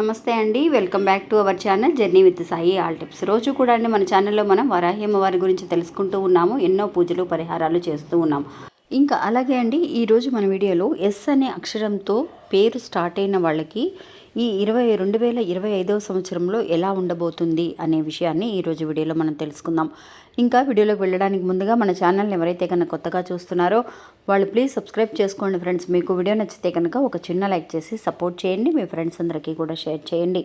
నమస్తే అండి welcome back to our channel journey with Sai all tips. రోజు కూడా అండి మన ఛానల్లో మనం వరాహ్యమ్మ వారి గురించి తెలుసుకుంటూ ఉన్నాము ఎన్నో పూజలు పరిహారాలు చేస్తూ ఉన్నాము. ఇంకా అలాగే అండి ఈరోజు మన వీడియోలో ఎస్ అనే అక్షరంతో పేరు స్టార్ట్ అయిన వాళ్ళకి ఈ ఇరవై రెండు వేల ఇరవై ఐదవ సంవత్సరంలో ఎలా ఉండబోతుంది అనే విషయాన్ని ఈరోజు వీడియోలో మనం తెలుసుకుందాం. ఇంకా వీడియోలోకి వెళ్ళడానికి ముందుగా మన ఛానల్ని ఎవరైతే కనుక కొత్తగా చూస్తున్నారో వాళ్ళు ప్లీజ్ సబ్స్క్రైబ్ చేసుకోండి ఫ్రెండ్స్. మీకు వీడియో నచ్చితే కనుక ఒక చిన్న లైక్ చేసి సపోర్ట్ చేయండి. మీ ఫ్రెండ్స్ అందరికీ కూడా షేర్ చేయండి.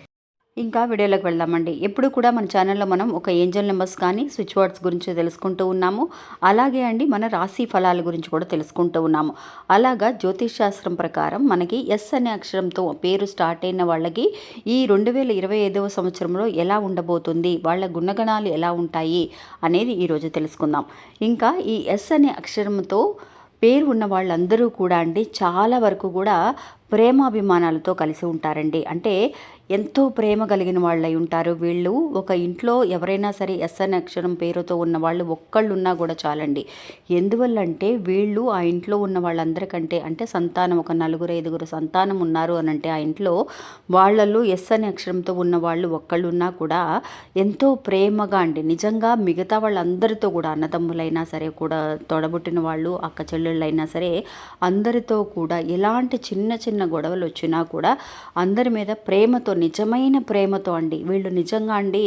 ఇంకా వీడియోలోకి వెళ్దామండి. ఎప్పుడు కూడా మన ఛానల్లో మనం ఒక ఏంజల్ నెంబర్స్ కానీ స్విచ్ వర్డ్స్ గురించి తెలుసుకుంటూ ఉన్నాము. అలాగే అండి మన రాశి ఫలాల గురించి కూడా తెలుసుకుంటూ ఉన్నాము. అలాగా జ్యోతిష్ శాస్త్రం ప్రకారం మనకి ఎస్ అనే అక్షరంతో పేరు స్టార్ట్ అయిన వాళ్ళకి ఈ రెండు వేల ఇరవై ఐదవ సంవత్సరంలో ఎలా ఉండబోతుంది వాళ్ళ గుణగణాలు ఎలా ఉంటాయి అనేది ఈరోజు తెలుసుకుందాం. ఇంకా ఈ ఎస్ అనే అక్షరంతో పేరు ఉన్న వాళ్ళందరూ కూడా అండి చాలా వరకు కూడా ప్రేమాభిమానాలతో కలిసి ఉంటారండి. అంటే ఎంతో ప్రేమ కలిగిన వాళ్ళై ఉంటారు. వీళ్ళు ఒక ఇంట్లో ఎవరైనా సరే ఎస్ఎన్ అక్షరం పేరుతో ఉన్న వాళ్ళు ఒక్కళ్ళు ఉన్నా కూడా చాలండి. ఎందువల్లంటే వీళ్ళు ఆ ఇంట్లో ఉన్న వాళ్ళందరికంటే అంటే సంతానం ఒక నలుగురు ఐదుగురు సంతానం ఉన్నారు అని అంటే ఆ ఇంట్లో వాళ్ళల్లో ఎస్ అనే అక్షరంతో ఉన్న వాళ్ళు ఒక్కళ్ళు ఉన్నా కూడా ఎంతో ప్రేమగా అండి. నిజంగా మిగతా వాళ్ళందరితో కూడా అన్నదమ్ములైనా సరే కూడా తొడబుట్టిన వాళ్ళు అక్క చెల్లెళ్ళైనా సరే అందరితో కూడా ఎలాంటి చిన్న చిన్న గొడవలు వచ్చినా కూడా అందరి మీద ప్రేమతో నిజమైన ప్రేమతో అండి. వీళ్ళు నిజంగా అండి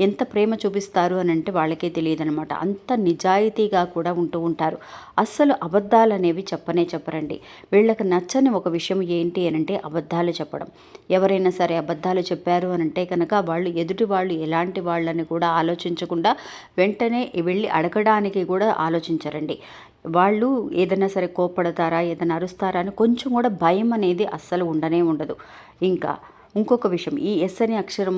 ఎంత ప్రేమ చూపిస్తారు అని అంటే వాళ్ళకే తెలియదు అనమాట అంత నిజాయితీగా కూడా ఉంటూ ఉంటారు. అస్సలు అబద్ధాలు అనేవి చెప్పనే చెప్పరండి. వీళ్ళకి నచ్చని ఒక విషయం ఏంటి అని అంటే అబద్ధాలు చెప్పడం. ఎవరైనా సరే అబద్ధాలు చెప్పారు అని అంటే కనుక వాళ్ళు ఎదుటి వాళ్ళు ఎలాంటి వాళ్ళని కూడా ఆలోచించకుండా వెంటనే వెళ్ళి అడగడానికి కూడా ఆలోచించరండి. వాళ్ళు ఏదైనా సరే కోప్పడతారా ఏదైనా అరుస్తారా అని కొంచెం కూడా భయం అనేది అస్సలు ఉండనే ఉండదు. ఇంకా ఇంకొక విషయం. ఈ ఎస్ అనే అక్షరం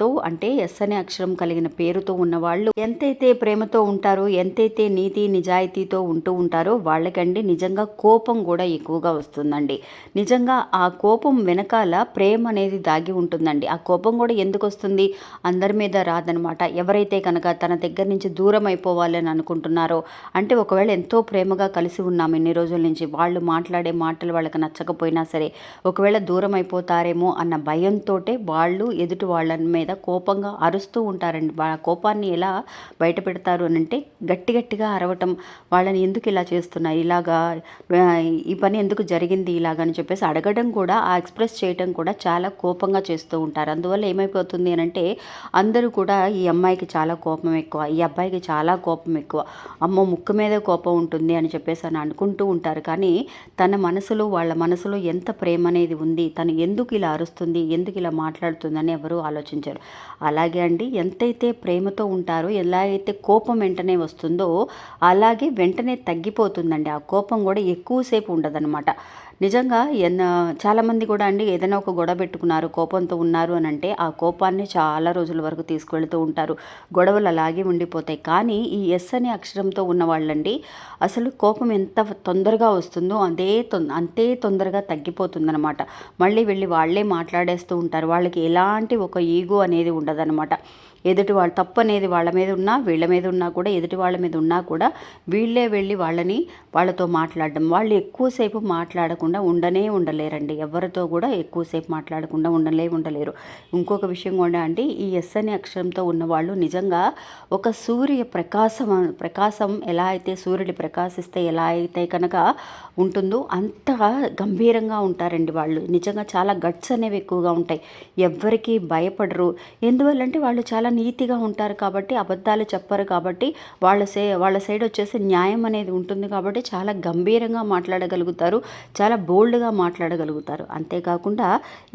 తో అంటే ఎస్ అనే అక్షరం కలిగిన పేరుతో ఉన్న వాళ్ళు ఎంతైతే ప్రేమతో ఉంటారో ఎంతైతే నీతి నిజాయితీతో ఉంటూ ఉంటారో వాళ్ళకండి నిజంగా కోపం కూడా ఎక్కువగా వస్తుందండి. నిజంగా ఆ కోపం వెనకాల ప్రేమ అనేది దాగి ఉంటుందండి. ఆ కోపం కూడా ఎందుకు వస్తుంది? అందరి మీద రాదనమాట. ఎవరైతే కనుక తన దగ్గర నుంచి దూరం అయిపోవాలని అనుకుంటున్నారో అంటే ఒకవేళ ఎంతో ప్రేమగా కలిసి ఉన్నాము ఇన్ని రోజుల నుంచి వాళ్ళు మాట్లాడే మాటలు వాళ్ళకి నచ్చకపోయినా సరే ఒకవేళ దూరం అయిపోతారేమో అన్న భయంతో వాళ్ళు ఎదుటి వాళ్ళ మీద కోపంగా అరుస్తూ ఉంటారండి. వాళ్ళ కోపాన్ని ఎలా బయట పెడతారు అని అంటే గట్టి గట్టిగా అరవటం. వాళ్ళని ఎందుకు ఇలా చేస్తున్నారు? ఇలాగా ఈ పని ఎందుకు జరిగింది ఇలాగని చెప్పేసి అడగడం కూడా ఆ ఎక్స్ప్రెస్ చేయడం కూడా చాలా కోపంగా చేస్తూ ఉంటారు. అందువల్ల ఏమైపోతుంది అని అంటే అందరూ కూడా ఈ అమ్మాయికి చాలా కోపం ఎక్కువ ఈ అబ్బాయికి చాలా కోపం ఎక్కువ. అమ్మ ముక్కు మీద కోపం ఉంటుంది అని చెప్పేసి అని అనుకుంటూ ఉంటారు. కానీ తన మనసులో వాళ్ళ మనసులో ఎంత ప్రేమ అనేది ఉంది? తను ఎందుకు ఇలా అరుస్తుంది ఎందుకు ఇలా మాట్లాడుతుందని ఎవరు ఆలోచించరు. అలాగే అండి ఎంతైతే ప్రేమతో ఉంటారో ఎలా అయితే కోపం వెంటనే వస్తుందో అలాగే వెంటనే తగ్గిపోతుందండి. ఆ కోపం కూడా ఎక్కువసేపు ఉండదన్నమాట. నిజంగా ఎన్న చాలామంది కూడా అండి ఏదైనా ఒక గొడవ పెట్టుకున్నారు కోపంతో ఉన్నారు అని అంటే ఆ కోపాన్ని చాలా రోజుల వరకు తీసుకెళ్తూ ఉంటారు. గొడవలు అలాగే ఉండిపోతాయి. కానీ ఈ ఎస్ అనే అక్షరంతో ఉన్న వాళ్ళండి అసలు కోపం ఎంత తొందరగా వస్తుందో అదే తొం అంతే తొందరగా తగ్గిపోతుందన్నమాట మళ్ళీ వెళ్ళి వాళ్ళే మాట్లాడేస్తూ ఉంటారు. వాళ్ళకి ఎలాంటి ఒక ఈగో అనేది ఉండదన్నమాట ఎదుటి వాళ్ళు తప్పు అనేది వాళ్ళ మీద ఉన్నా వీళ్ళ మీద ఉన్నా కూడా ఎదుటి వాళ్ళ మీద ఉన్నా కూడా వీళ్ళే వెళ్ళి వాళ్ళని వాళ్ళతో మాట్లాడడం. వాళ్ళు ఎక్కువసేపు మాట్లాడకుండా ఉండనే ఉండలేరండి. ఎవరితో కూడా ఎక్కువసేపు మాట్లాడకుండా ఉండలే ఉండలేరు. ఇంకొక విషయం కూడా అంటే ఈ ఎస్ అనే అక్షరంతో ఉన్నవాళ్ళు నిజంగా ఒక సూర్య ప్రకాశం ప్రకాశం ఎలా అయితే సూర్యుడు ప్రకాశిస్తే ఎలా అయితే కనుక ఉంటుందో అంత గంభీరంగా ఉంటారండి వాళ్ళు. నిజంగా చాలా గట్స్ అనేవి ఎక్కువగా ఉంటాయి. ఎవ్వరికీ భయపడరు. ఎందువల్లంటే వాళ్ళు చాలా నీతిగా ఉంటారు కాబట్టి అబద్ధాలు చెప్పరు కాబట్టి వాళ్ళ సే వాళ్ళ సైడ్ వచ్చేసి న్యాయం అనేది ఉంటుంది కాబట్టి చాలా గంభీరంగా మాట్లాడగలుగుతారు చాలా బోల్డ్గా మాట్లాడగలుగుతారు. అంతేకాకుండా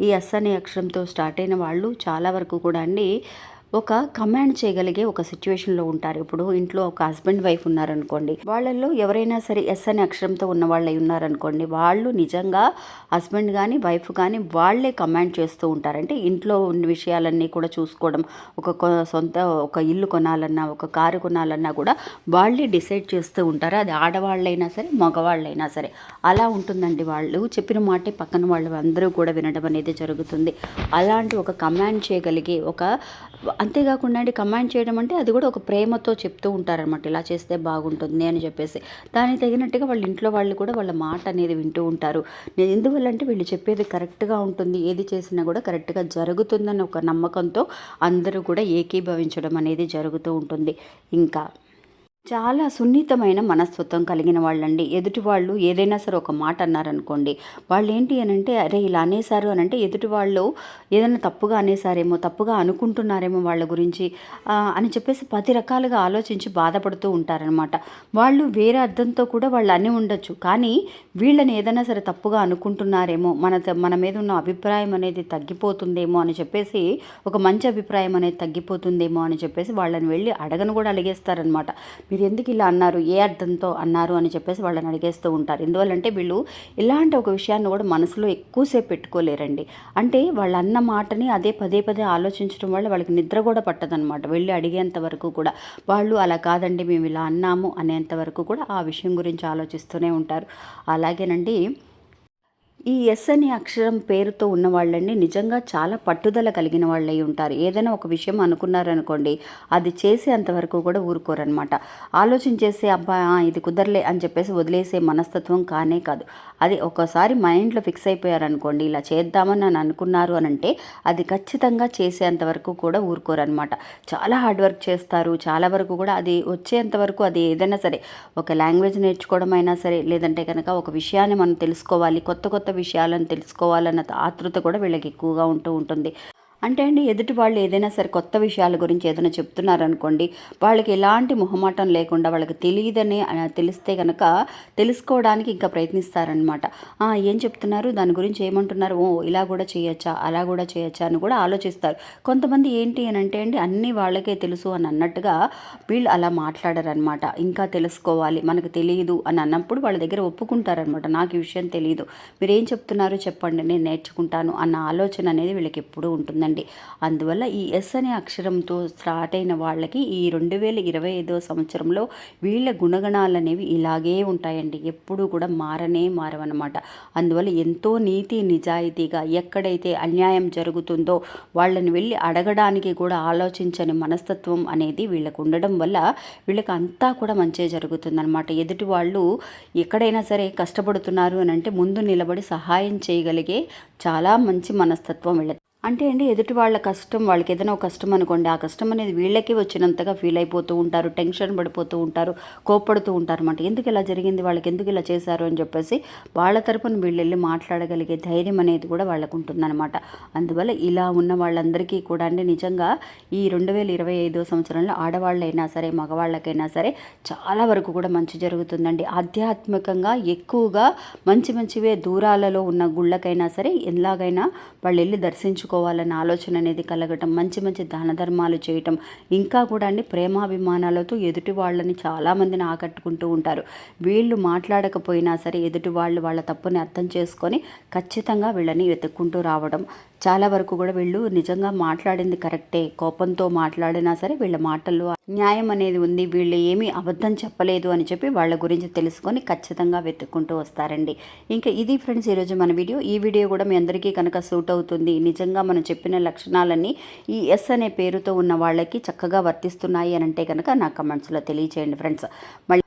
ఈ ఎస్ అనే అక్షరంతో స్టార్ట్ అయిన వాళ్ళు చాలా వరకు కూడా అండి ఒక కమాండ్ చేయగలిగే ఒక సిచ్యువేషన్లో ఉంటారు. ఇప్పుడు ఇంట్లో ఒక హస్బెండ్ వైఫ్ ఉన్నారనుకోండి వాళ్ళల్లో ఎవరైనా సరే ఎస్ అనే అక్షరంతో ఉన్న వాళ్ళు ఉన్నారనుకోండి వాళ్ళు నిజంగా హస్బెండ్ కానీ వైఫ్ కానీ వాళ్ళే కమాండ్ చేస్తూ ఉంటారంటే ఇంట్లో ఉన్న విషయాలన్నీ కూడా చూసుకోవడం ఒక సొంత ఒక ఇల్లు కొనాలన్నా ఒక కారు కొనాలన్నా కూడా వాళ్ళే డిసైడ్ చేస్తూ ఉంటారు. అది ఆడవాళ్ళైనా సరే మగవాళ్ళైనా సరే. అలా ఉంటుందండి వాళ్ళు. చెప్పిన మాటే పక్కన వాళ్ళు అందరూ కూడా వినడం అనేది జరుగుతుంది. అలాంటి ఒక కమాండ్ చేయగలిగే ఒక అంతేకాకుండా అండి కమాండ్ చేయడం అంటే అది కూడా ఒక ప్రేమతో చెప్తూ ఉంటారనమాట ఇలా చేస్తే బాగుంటుంది అని చెప్పేసి. దానికి తగినట్టుగా వాళ్ళ ఇంట్లో వాళ్ళు కూడా వాళ్ళ మాట అనేది వింటూ ఉంటారు. నేను ఎందువల్ల అంటే వీళ్ళు చెప్పేది కరెక్ట్గా ఉంటుంది. ఏది చేసినా కూడా కరెక్ట్గా జరుగుతుందని ఒక నమ్మకంతో అందరూ కూడా ఏకీభవించడం అనేది జరుగుతూ ఉంటుంది. ఇంకా చాలా సున్నితమైన మనస్తత్వం కలిగిన వాళ్ళండి. ఎదుటి వాళ్ళు ఏదైనా సరే ఒక మాట అన్నారనుకోండి వాళ్ళు ఏంటి అని అంటే అరే ఇలా అనేసారు అని అంటే ఎదుటి వాళ్ళు ఏదైనా తప్పుగా అనేసారేమో తప్పుగా అనుకుంటున్నారేమో వాళ్ళ గురించి అని చెప్పేసి పది రకాలుగా ఆలోచించి బాధపడుతూ ఉంటారనమాట. వాళ్ళు వేరే అర్థంతో కూడా వాళ్ళు అని ఉండొచ్చు. కానీ వీళ్ళని ఏదైనా సరే తప్పుగా అనుకుంటున్నారేమో మన మన మీద ఉన్న అభిప్రాయం అనేది తగ్గిపోతుందేమో అని చెప్పేసి ఒక మంచి అభిప్రాయం అనేది తగ్గిపోతుందేమో అని చెప్పేసి వాళ్ళని వెళ్ళి అడగను కూడా అడిగేస్తారనమాట. మీరు ఎందుకు ఇలా అన్నారు? ఏ అర్థంతో అన్నారు? అని చెప్పేసి వాళ్ళని అడిగేస్తూ ఉంటారు. ఎందువల్లంటే వీళ్ళు ఇలాంటి ఒక విషయాన్ని కూడా మనసులో ఎక్కువసేపు పెట్టుకోలేరండి. అంటే వాళ్ళు అన్న మాటని అదే పదే పదే ఆలోచించడం వల్ల వాళ్ళకి నిద్ర కూడా పట్టదనమాట వెళ్ళి అడిగేంత వరకు కూడా వాళ్ళు అలా కాదండి మేము ఇలా అన్నాము అనేంత వరకు కూడా ఆ విషయం గురించి ఆలోచిస్తూనే ఉంటారు. అలాగేనండి ఈ ఎస్ అనే అక్షరం పేరుతో ఉన్నవాళ్ళండి నిజంగా చాలా పట్టుదల కలిగిన వాళ్ళై ఉంటారు. ఏదైనా ఒక విషయం అనుకున్నారనుకోండి అది చేసేంతవరకు కూడా ఊరుకోరనమాట ఆలోచించేసే అబ్బా ఇది కుదరలే అని చెప్పేసి వదిలేసే మనస్తత్వం కానే కాదు. అది ఒకసారి మైండ్లో ఫిక్స్ అయిపోయారనుకోండి ఇలా చేద్దామని అని అనుకున్నారు అని అంటే అది ఖచ్చితంగా చేసేంత వరకు కూడా ఊరుకోరనమాట చాలా హార్డ్ వర్క్ చేస్తారు. చాలా వరకు కూడా అది వచ్చేంత వరకు అది ఏదైనా సరే ఒక లాంగ్వేజ్ నేర్చుకోవడం అయినా సరే లేదంటే కనుక ఒక విషయాన్ని మనం తెలుసుకోవాలి కొత్త కొత్త విషయాలను తెలుసుకోవాలన్న ఆతృత కూడా వీళ్ళకి ఎక్కువగా ఉంటూ ఉంటుంది. అంటే అండి ఎదుటి వాళ్ళు ఏదైనా సరే కొత్త విషయాల గురించి ఏదైనా చెప్తున్నారనుకోండి వాళ్ళకి ఎలాంటి మొహమాటం లేకుండా వాళ్ళకి తెలియదని తెలిస్తే కనుక తెలుసుకోవడానికి ఇంకా ప్రయత్నిస్తారనమాట ఏం చెప్తున్నారు? దాని గురించి ఏమంటున్నారు? ఓ ఇలా కూడా చేయొచ్చా? అలా కూడా చేయొచ్చా? అని కూడా ఆలోచిస్తారు. కొంతమంది ఏంటి అని అంటే అండి అన్నీ వాళ్ళకే తెలుసు అని అన్నట్టుగా వీళ్ళు అలా మాట్లాడారనమాట ఇంకా తెలుసుకోవాలి మనకు తెలియదు అని అన్నప్పుడు వాళ్ళ దగ్గర ఒప్పుకుంటారనమాట నాకు ఈ విషయం తెలియదు మీరు ఏం చెప్తున్నారో? చెప్పండి నేను నేర్చుకుంటాను అన్న ఆలోచన అనేది వీళ్ళకి ఎప్పుడూ ఉంటుందండి. అందువల్ల ఈ ఎస్ అనే అక్షరంతో స్టార్ట్ అయిన వాళ్ళకి ఈ రెండు వేల ఇరవై ఐదో సంవత్సరంలో వీళ్ళ గుణగణాలు అనేవి ఇలాగే ఉంటాయండి. ఎప్పుడూ కూడా మారనే మారవన్నమాట. అందువల్ల ఎంతో నీతి నిజాయితీగా ఎక్కడైతే అన్యాయం జరుగుతుందో వాళ్ళని వెళ్ళి అడగడానికి కూడా ఆలోచించని మనస్తత్వం అనేది వీళ్ళకు ఉండడం వల్ల వీళ్ళకి అంతా కూడా మంచిగా జరుగుతుందన్నమాట. ఎదుటి వాళ్ళు ఎక్కడైనా సరే కష్టపడుతున్నారు అని అంటే ముందు నిలబడి సహాయం చేయగలిగే చాలా మంచి మనస్తత్వం వీళ్ళ అంటే అండి ఎదుటి వాళ్ళ కష్టం వాళ్ళకి ఏదైనా ఒక కష్టం అనుకోండి ఆ కష్టం అనేది వీళ్ళకి వచ్చినంతగా ఫీల్ అయిపోతూ ఉంటారు టెన్షన్ పడిపోతూ ఉంటారు కోప్పడుతూ ఉంటారు అనమాట ఎందుకు ఇలా జరిగింది? వాళ్ళకి ఎందుకు ఇలా చేశారు? అని చెప్పేసి వాళ్ళ తరపున వీళ్ళు వెళ్ళి మాట్లాడగలిగే ధైర్యం అనేది కూడా వాళ్ళకు ఉంటుందన్నమాట. అందువల్ల ఇలా ఉన్న వాళ్ళందరికీ కూడా అండి నిజంగా ఈ రెండు వేల ఇరవై ఐదో సంవత్సరంలో ఆడవాళ్ళైనా సరే మగవాళ్ళకైనా సరే చాలా వరకు కూడా మంచి జరుగుతుందండి. ఆధ్యాత్మికంగా ఎక్కువగా మంచి మంచివే దూరాలలో ఉన్న గుళ్ళకైనా సరే ఎలాగైనా వాళ్ళు వెళ్ళి దర్శించుకోవాలన్న ఆలోచన అనేది కలగటం మంచి మంచి దాన ధర్మాలు చేయటం ఇంకా కూడా అండి ప్రేమాభిమానాలతో ఎదుటి వాళ్ళని చాలామందిని ఆకట్టుకుంటూ ఉంటారు. వీళ్ళు మాట్లాడకపోయినా సరే ఎదుటి వాళ్ళు వాళ్ళ తప్పుని అర్థం చేసుకొని ఖచ్చితంగా వీళ్ళని వెతుక్కుంటూ రావడం చాలా వరకు కూడా వీళ్ళు నిజంగా మాట్లాడింది కరెక్టే. కోపంతో మాట్లాడినా సరే వీళ్ళ మాటల్లో న్యాయం అనేది ఉంది. వీళ్ళు ఏమీ అబద్ధం చెప్పలేదు అని చెప్పి వాళ్ళ గురించి తెలుసుకొని ఖచ్చితంగా వెతుక్కుంటూ వస్తారండి. ఇంకా ఇది ఫ్రెండ్స్ ఈరోజు మన వీడియో. ఈ వీడియో కూడా మీ అందరికీ కనుక సూట్ అవుతుంది. నిజంగా మనం చెప్పిన లక్షణాలన్నీ ఈ ఎస్ అనే పేరుతో ఉన్న వాళ్ళకి చక్కగా వర్తిస్తున్నాయి అని అంటే కనుక నా కమెంట్స్లో తెలియచేయండి ఫ్రెండ్స్. మళ్ళీ